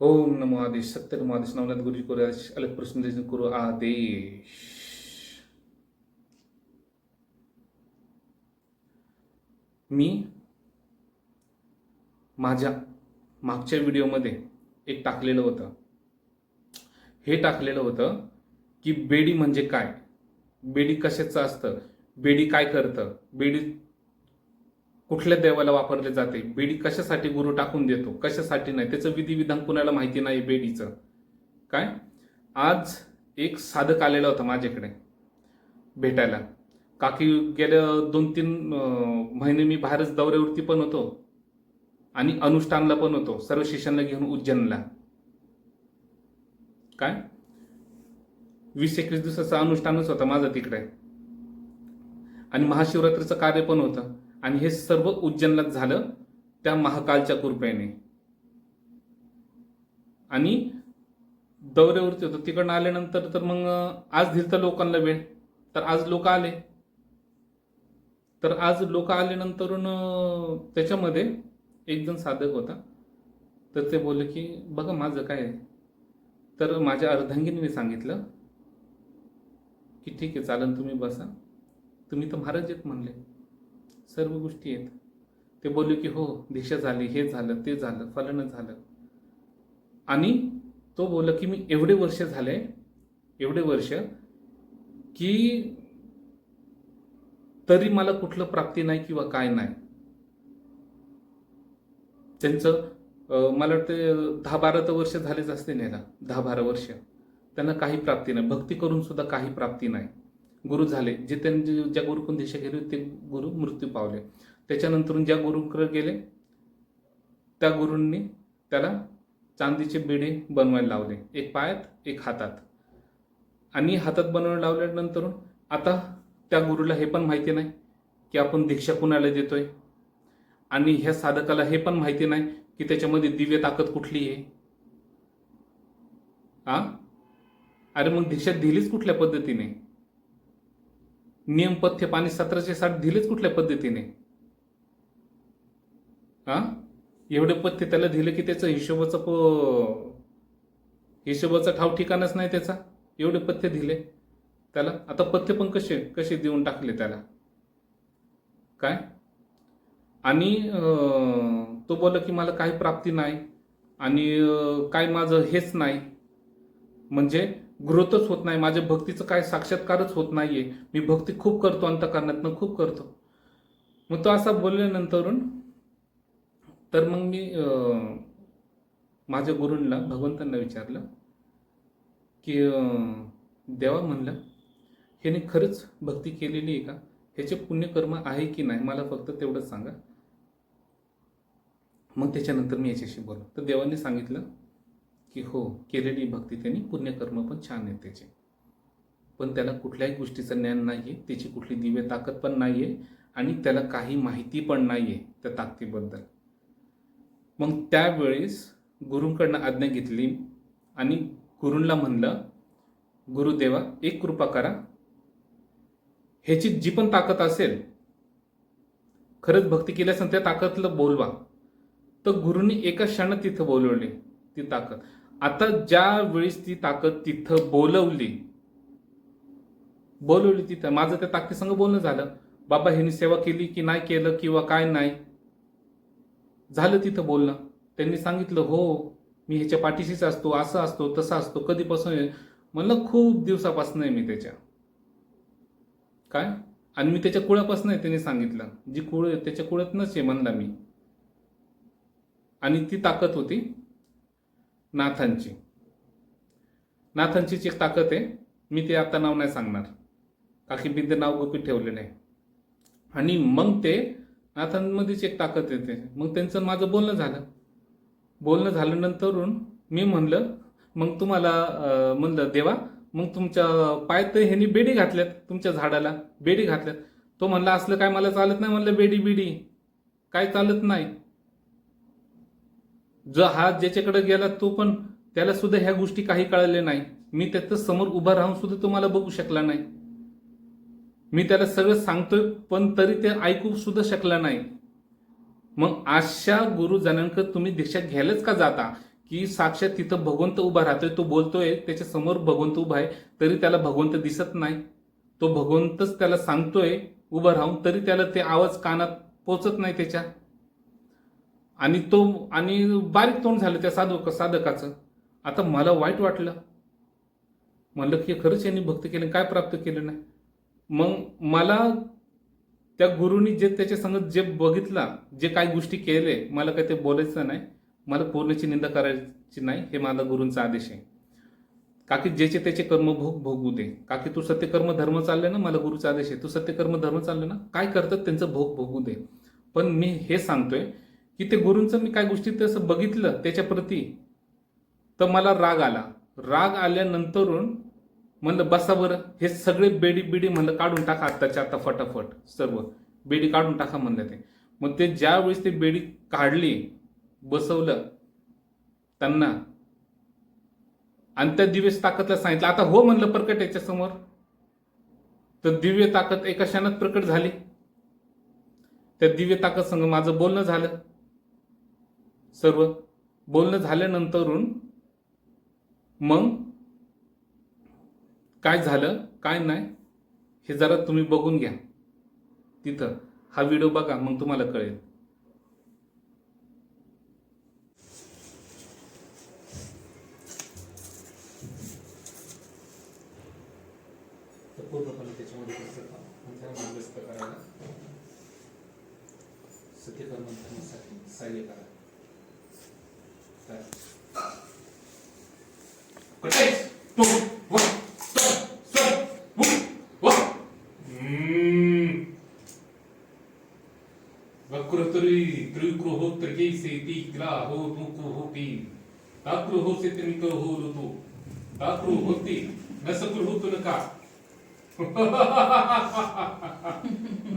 ओम नमो आदेश सत्य नमो आदेश नवनाथ गुरुजी करू आदेश अलग प्रश्न करू आदेश। मी माझ्या मागच्या व्हिडिओमध्ये एक टाकलेलं होतं. हे टाकलेलं होतं की बेडी म्हणजे काय? बेडी कशाचं असतं? बेडी काय करतं? बेडी कुठल्या देवाला वापरले जाते? बेडी कशासाठी गुरु टाकून देतो? कशासाठी नाही? त्याचं विधिविधान कुणाला माहिती नाही बेडीचं. काय? आज एक साधक आलेला होता माझ्याकडे भेटायला. काकी गेल्या दोन तीन महिने मी बाहेरच दौऱ्यावरती पण होतो आणि अनुष्ठानला पण होतो सर्व शिष्यांना घेऊन उज्जैनला. काय? वीस एकवीस दिवसाचं अनुष्ठानच होतं माझं तिकडे. आणि महाशिवरात्रीचं कार्य पण होतं. आणि हे सर्व उज्जैनलाच झालं त्या महाकालच्या कृपेने. आणि दौऱ्यावरती होतं तिकडनं आल्यानंतर तर मग आज दिलं तर लोकांना वेळ. तर आज लोक आले. तर आज लोक आल्यानंतर त्याच्यामध्ये एक जण साधक होता. तर ते बोलले की बघा माझं काय आहे. तर माझ्या अर्धांगीने मी सांगितलं की ठीक आहे चालन तुम्ही बसा. तुम्ही तर महाराज आहेत म्हणले. सर्व गोष्टी आहेत. ते बोलले की हो दीक्षा झाली हे झालं ते झालं फलन झालं. आणि तो बोलला की मी एवढे वर्ष झाले एवढे वर्ष की तरी मला कुठलं प्राप्ती नाही किंवा काय नाही. त्यांचं मला वाटतं दहा बारा तर वर्ष झालेच असते याला दहा बारा वर्ष. त्यांना काही प्राप्ती नाही. भक्ती करून सुद्धा काही प्राप्ती नाही. गुरु झाले जे त्यांनी ज्या गुरुकडून दिशा केली ते गुरु मृत्यू पावले. त्याच्यानंतरून ज्या गुरुकडे गेले त्या गुरूंनी त्याला चांदीचे बेडे बनवायला लावले. एक पायात एक हातात. आणि हातात बनवायला लावल्यानंतर आता त्या गुरुला हे पण माहिती नाही की आपण दीक्षा कुणाला देतोय? आणि ह्या साधकाला हे पण माहिती नाही की त्याच्यामध्ये दिव्य ताकद कुठली आहे? आ? अरे मग दीक्षा दिलीच कुठल्या पद्धतीने? नियम पथ्य पाणी सतराशे साठ दिलेच कुठल्या पद्धतीने? हा एवढे पथ्य त्याला दिले की त्याचं हिशोबाचं प हिशोबाचा ठाव ठिकाणच नाही त्याचा. एवढे पथ्य दिले. त्याला आता पथ्य पण कसे कसे देऊन टाकले त्याला? काय? आणि तो बोलला की मला काही प्राप्ती नाही. आणि काय माझं हेच नाही. म्हणजे ग्रोथच होत नाही. माझ्या भक्तीचं काय साक्षात्कारच होत नाहीये. मी भक्ती खूप करतो अंतकरणातनं खूप करतो. मग तो असा बोलल्यानंतरून तर मग मी माझ्या गुरूंना भगवंतांना विचारलं की देवा म्हणलं ह्याने खरंच भक्ती केलेली आहे का? ह्याचे पुण्यकर्म आहे की नाही? मला फक्त तेवढंच सांगा. मग त्याच्यानंतर मी याच्याशी बोललो. तर देवाने सांगितलं की हो केलेली भक्ती त्यांनी पुण्यकर्म पण छान आहेत त्याचे. पण त्याला कुठल्याही गोष्टीचं ज्ञान नाही आहे त्याची कुठली दिव्य ताकद पण नाही आहे आणि त्याला काही माहिती पण नाही आहे त्या ताकदीबद्दल. मग त्यावेळेस गुरूंकडनं आज्ञा घेतली आणि गुरूंना म्हणलं गुरुदेवा एक कृपा करा. ह्याची जी पण ताकद असेल खरंच भक्ती केल्यास त्या ताकदला बोलवा. तर गुरुंनी एका क्षणात तिथं बोलवली ती ताकद. आता ज्या वेळेस ती ताकद तिथं बोलवली बोलवली तिथं माझं त्या ताकदीसंग बोलणं झालं. बाबा ह्यांनी सेवा केली की नाही केलं किंवा काय नाही झालं तिथं बोलणं. त्यांनी सांगितलं हो मी ह्याच्या पाठीशीच असतो असं असतो तसं असतो कधीपासून आहे? म्हणलं खूप दिवसापासून आहे मी त्याच्या. काय? आणि मी त्याच्या कुळापासून आहे त्यांनी सांगितलं. जी कुळ त्याच्या कुळातनंच आहे म्हणला मी. आणि ती ताकद होती. नाथांची. नाथांचीच एक ताकद आहे मी ते आता नाव नाही सांगणार. काकी बिंदे नाव गोपी ठेवलेलं आहे आणि मग ते नाथांमध्येच एक ताकद येते. मग त्यांचं माझं बोलणं झालं. बोलणं झाल्यानंतरून मी म्हणलं मग तुम्हाला म्हणलं देवा मग तुमच्या पायात तर ह्यांनी बेडी घातल्यात तुमच्या झाडाला बेडी घातल्यात. तो म्हणला असलं काय मला चालत नाही म्हणलं बेडी बेडी काय चालत नाही. जो हात ज्याच्याकडे गेला तो पण त्याला सुद्धा ह्या गोष्टी काही कळल्या नाही. मी त्याचं समोर उभा राहून सुद्धा तुम्हाला बघू शकला नाही. मी त्याला सगळं सांगतोय पण तरी ते ऐकू सुद्धा शकला नाही. मग अशा गुरुजनांक तुम्ही दीक्षा घ्यायलाच का जाता? की साक्षात तिथं भगवंत उभा राहतोय तो बोलतोय त्याच्यासमोर भगवंत उभा आहे तरी त्याला भगवंत दिसत नाही. तो भगवंतच त्याला सांगतोय उभं राहून तरी त्याला ते आवाज कानात पोचत नाही त्याच्या. आणि तो आणि बारीक तोंड झालं त्या साधक साधकाचं. आता मला वाईट वाटलं. म्हणलं की खरंच यांनी भक्त केलं काय प्राप्त केलं नाही? मग मला त्या गुरुनी जे त्याच्या संगत जे बघितला जे काही गोष्टी केले मला काही ते बोलायचं नाही. मला पूर्णची निंदा करायची नाही हे माझा गुरूंचा आदेश आहे. काकी ज्याचे त्याचे कर्म भोग भोगू दे. काकी तू सत्यकर्म धर्म चालले ना मला गुरुचा आदेश आहे. तू सत्यकर्म धर्म चालले ना काय करतात त्यांचं भोग भोगू दे. पण मी हे सांगतोय की ते गुरूंचं मी काय गोष्टी तसं बघितलं त्याच्या प्रती तर मला राग आला. राग आल्यानंतरून म्हणलं बसा बरं हे सगळे बेडी बिडी म्हणलं काढून टाका आत्ताच्या आता फटाफट सर्व. बेडी काढून टाका म्हणलं ते. मग ते ज्यावेळेस ते बेडी काढली बसवलं त्यांना आणि त्या दिव्य ताकदला सांगितलं आता हो म्हणलं प्रकट याच्यासमोर तर दिव्य ताकद एका क्षणात प्रकट झाली. त्या दिव्य ताकद संग माझं बोलणं झालं. सर्व. बोलणं झाल्यानंतरून मग काय झालं काय नाही हे जरा तुम्ही बघून घ्या. तिथं. हा व्हिडिओ बघा मग तुम्हाला कळेल. पूर्णपणे त्याच्यामध्ये करायला सत्यकर्म धर्मासाठी सहाय्य करा.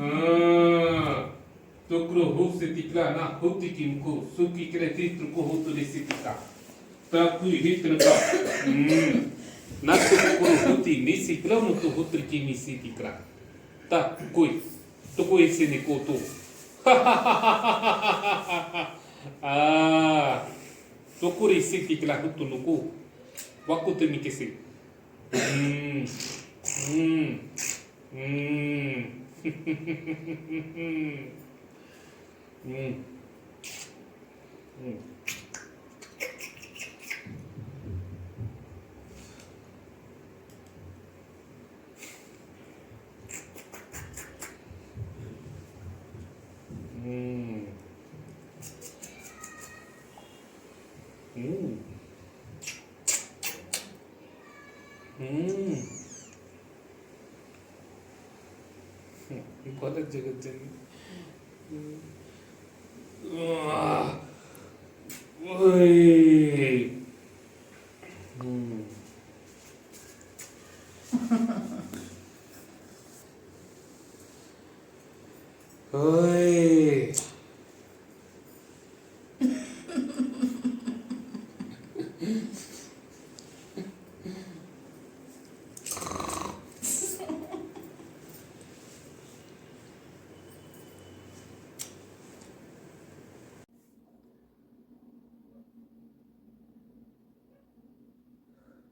ना होती किमको सुकी करे त्रिको हो तुले से तिका ताकु हित नका ना तुको होती निसी क्लम तो होत्र की निसी तिकरा ता कोई तो कोई से निको तो। ah tokore isi tikla hutu nuku wakute mikese mm mm 嗯，嗯，嗯，嗯，嗯，嗯，嗯，真。Bye.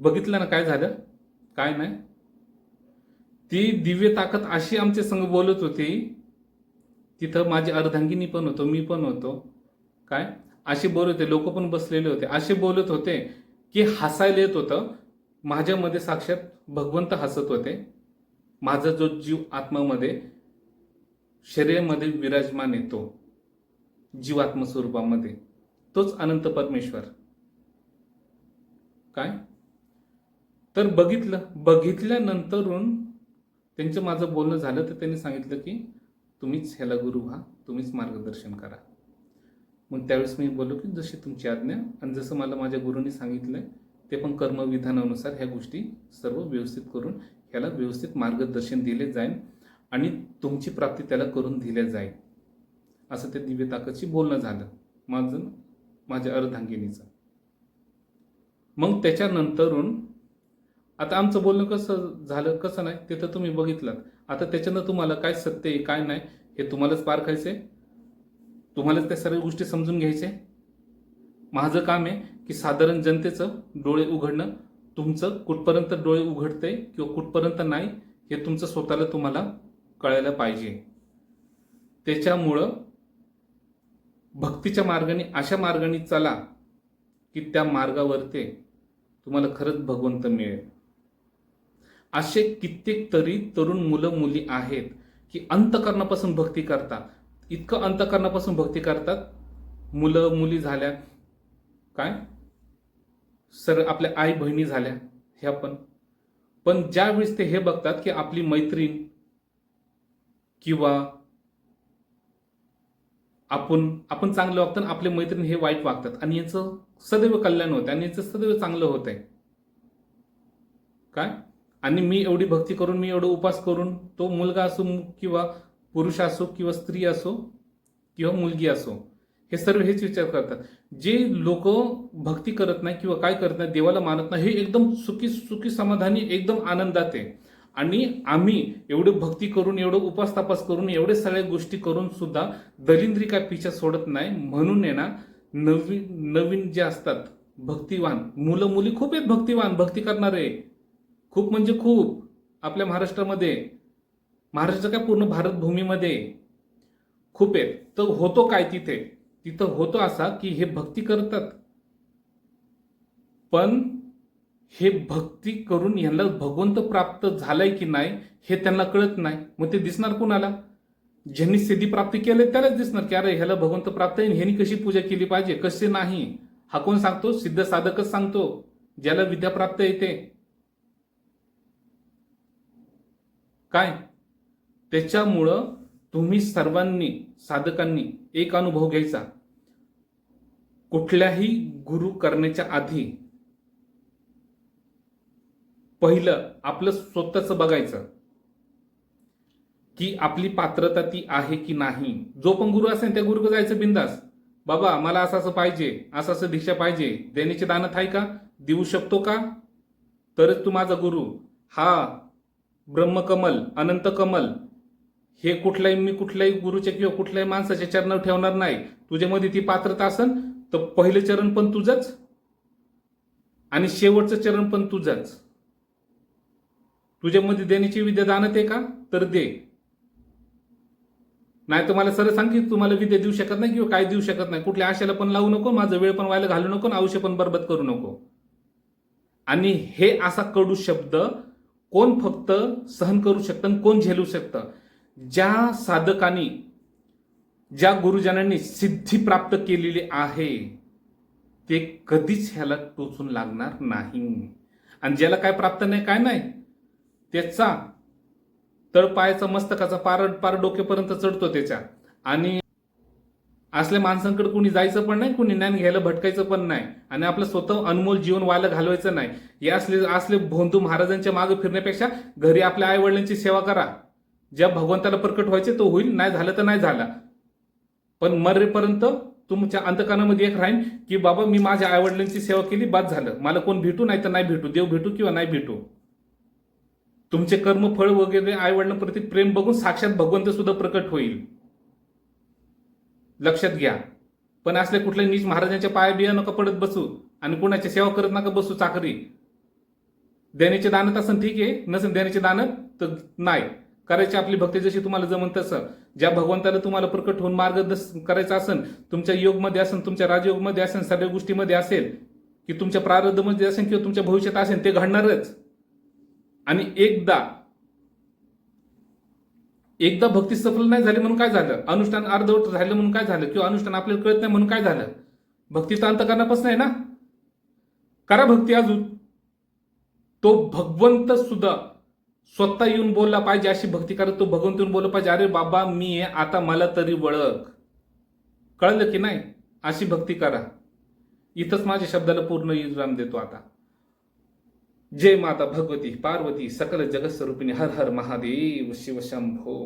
बघितलं ना काय झालं? काय नाही. ती दिव्य ताकद अशी आमच्या संग बोलत होती. तिथं माझी अर्धांगिनी पण होतो मी पण होतो. काय? असे बोलत होते लोक पण बसलेले होते. असे बोलत होते की हसायला येत होतं. माझ्यामध्ये साक्षात भगवंत हसत होते. माझा जो जीव आत्मामध्ये शरीरामध्ये विराजमान येतो. जीवात्म स्वरूपामध्ये तोच अनंत परमेश्वर. काय? तर बघितलं बघितल्यानंतरून त्यांचं माझं बोलणं झालं तर त्यांनी सांगितलं की तुम्हीच ह्याला गुरु व्हा तुम्हीच मार्गदर्शन करा. मग त्यावेळेस मी बोललो की जशी तुमची आज्ञा आणि जसं मला माझ्या गुरुंनी सांगितलं ते पण कर्मविधानानुसार ह्या गोष्टी सर्व व्यवस्थित करून ह्याला व्यवस्थित मार्गदर्शन दिले जाईल आणि तुमची प्राप्ती त्याला करून दिल्या जाईल. असं ते दिव्य ताकदशी बोलणं झालं माझं माझ्या अर्धांगिनीचं. मग त्याच्यानंतरून आता आमचं बोलणं कसं झालं कसं नाही ते तर तुम्ही बघितलं. आता त्याच्यानं तुम्हाला काय सत्य आहे काय नाही हे तुम्हालाच पारखायचे तुम्हालाच त्या सर्व गोष्टी समजून घ्यायचे? माझं काम आहे की साधारण जनतेचं डोळे उघडणं तुमचं कुठपर्यंत डोळे उघडते किंवा कुठपर्यंत नाही हे तुमचं स्वतःला तुम्हाला कळायला पाहिजे. त्याच्यामुळं भक्तीच्या मार्गाने अशा मार्गाने चला की त्या मार्गावरती तुम्हाला खरंच भगवंत मिळेल. असे कित्येक तरी तरुण मुलं मुली आहेत की अंतकरणापासून भक्ती करतात. इतकं अंतकरणापासून भक्ती करतात. मुलं मुली झाल्या. काय? सर आपल्या आई बहिणी झाल्या. ह्या पण पण ज्यावेळेस ते हे बघतात की आपली मैत्रीण किंवा आपण आपण चांगलं वागतो आपले मैत्रीण हे वाईट वागतात. आणि याचं सदैव कल्याण होतं आणि याचं सदैव चांगलं होत आहे काय? आणि मी एवढी भक्ती करून मी एवढं उपास करून तो मुलगा असो किंवा पुरुष असो किंवा स्त्री असो किंवा मुलगी असो हे सर्व हेच विचार करतात. जे लोक भक्ती करत नाही किंवा काय करत नाही देवाला मानत नाही हे एकदम सुखी सुखी समाधानी एकदम आनंदात आहे. आणि आम्ही एवढं भक्ती करून एवढं उपास तपास करून एवढे सगळ्या गोष्टी करून सुद्धा दलिंद्री काय पिछा सोडत नाही. म्हणून आहे ना नवीन नवीन जे असतात भक्तिवान मुलं मुली खूप आहेत भक्तिवान भक्ती करणारे. खूप म्हणजे खूप आपल्या महाराष्ट्रामध्ये महाराष्ट्राच्या काय पूर्ण भारतभूमीमध्ये खूप आहेत. तर होतो काय तिथे? तिथं होतो असा की हे भक्ती करतात. पण हे भक्ती करून यांना भगवंत प्राप्त झालाय की नाही हे त्यांना कळत नाही. मग ते दिसणार कुणाला? ज्यांनी सिद्धी प्राप्ती केले त्यालाच दिसणार की अरे ह्याला भगवंत प्राप्त आहे ह्यांनी कशी पूजा केली पाहिजे? कसे नाही? हा कोण सांगतो? सिद्ध साधकच सांगतो. ज्याला विद्या प्राप्त येते काय? त्याच्यामुळं तुम्ही सर्वांनी साधकांनी एक अनुभव घ्यायचा. कुठल्याही गुरु करण्याच्या आधी पहिलं आपलं स्वतःच बघायचं. की आपली पात्रता ती आहे की नाही. जो पण गुरु असेल त्या गुरुकडे जायचं बिंदास. बाबा मला असं असं पाहिजे असं असं दीक्षा पाहिजे. देण्याची दानत आहे का? देऊ शकतो का? तरच तू माझा गुरु. हा ब्रह्मकमल अनंतकमल हे कुठल्याही मी कुठल्याही गुरुच्या किंवा कुठल्याही माणसाच्या चरणावर ठेवणार नाही. तुझ्यामध्ये ती पात्रता असन तर पहिलं चरण पण तुझंच आणि शेवटचं चरण पण तुझंच. तुझ्यामध्ये देण्याची विद्या दानत आहे का? तर दे. नाही तर मला सरळ सांग की तुम्हाला विद्या देऊ शकत नाही किंवा काय देऊ शकत नाही. कुठल्या आशेला पण लावू नको माझं वेळ पण व्हायला घालू नको आयुष्य पण बरबाद करू नको. आणि हे असा कडू शब्द कोण फक्त सहन करू शकतं आणि कोण झेलू शकतं? ज्या साधकांनी ज्या गुरुजनांनी सिद्धी प्राप्त केलेली आहे ते कधीच ह्याला टोचून लागणार नाही. आणि ज्याला काय प्राप्त नाही काय नाही? त्याचा तळपायाचा मस्तकाचा पार पार डोक्यापर्यंत चढतो त्याच्या. आणि असल्या माणसांकडे कुणी जायचं पण नाही कुणी ज्ञान घ्यायला भटकायचं पण नाही. आणि आपलं स्वतः अनमोल जीवन व्हायला घालवायचं नाही. या असले असले भोंदू महाराजांच्या मागे फिरण्यापेक्षा घरी आपल्या आई वडिलांची सेवा करा. ज्या भगवंताला प्रकट व्हायचे तो होईल नाही झालं तर नाही झाला. पण मरेपर्यंत तुमच्या अंतकानामध्ये एक राहीन की बाबा मी माझ्या आई वडिलांची सेवा केली बाद झालं. मला कोण भेटू नाही तर नाही भेटू. देव भेटू किंवा नाही भेटू. तुमचे कर्मफळ वगैरे आई वडिलांप्रती प्रेम बघून साक्षात भगवंत सुद्धा प्रकट होईल. लक्षात घ्या. पण असले कुठल्या नीच महाराजांच्या पाया बिया नका पडत बसू आणि कोणाच्या सेवा करत नका बसू चाकरी. देण्याचे दानत असन ठीक आहे नसेल देण्याचे दानत तर नाही. करायची आपली भक्ती जशी तुम्हाला जमन तसं. ज्या भगवंताला तुम्हाला प्रकट होऊन मार्गदर्शन करायचं असेल तुमच्या योगमध्ये असेल तुमच्या राजयोगमध्ये असेल सगळ्या गोष्टीमध्ये असेल की तुमच्या प्रारब्धमध्ये असेल किंवा तुमच्या भविष्यात असेल ते घडणारच. आणि एकदा एकदा भक्ती सफल नाही झाली म्हणून काय झालं? अनुष्ठान अर्धवट झालं म्हणून काय झालं? किंवा अनुष्ठान आपल्याला कळत नाही म्हणून काय झालं? भक्ती तर अंतकरणापासून आहे ना? करा भक्ती अजून. तो भगवंत सुद्धा स्वतः येऊन बोलला पाहिजे अशी भक्ती करत तो भगवंत येऊन बोलला पाहिजे अरे बाबा मी आहे आता मला तरी वळख. कळलं की नाही? अशी भक्ती करा. इथंच माझ्या शब्दाला पूर्ण विराम देतो आता. जय माता भगवती पार्वती सकल जगत स्वरूपिणी हर हर महादेव शिव शंभो।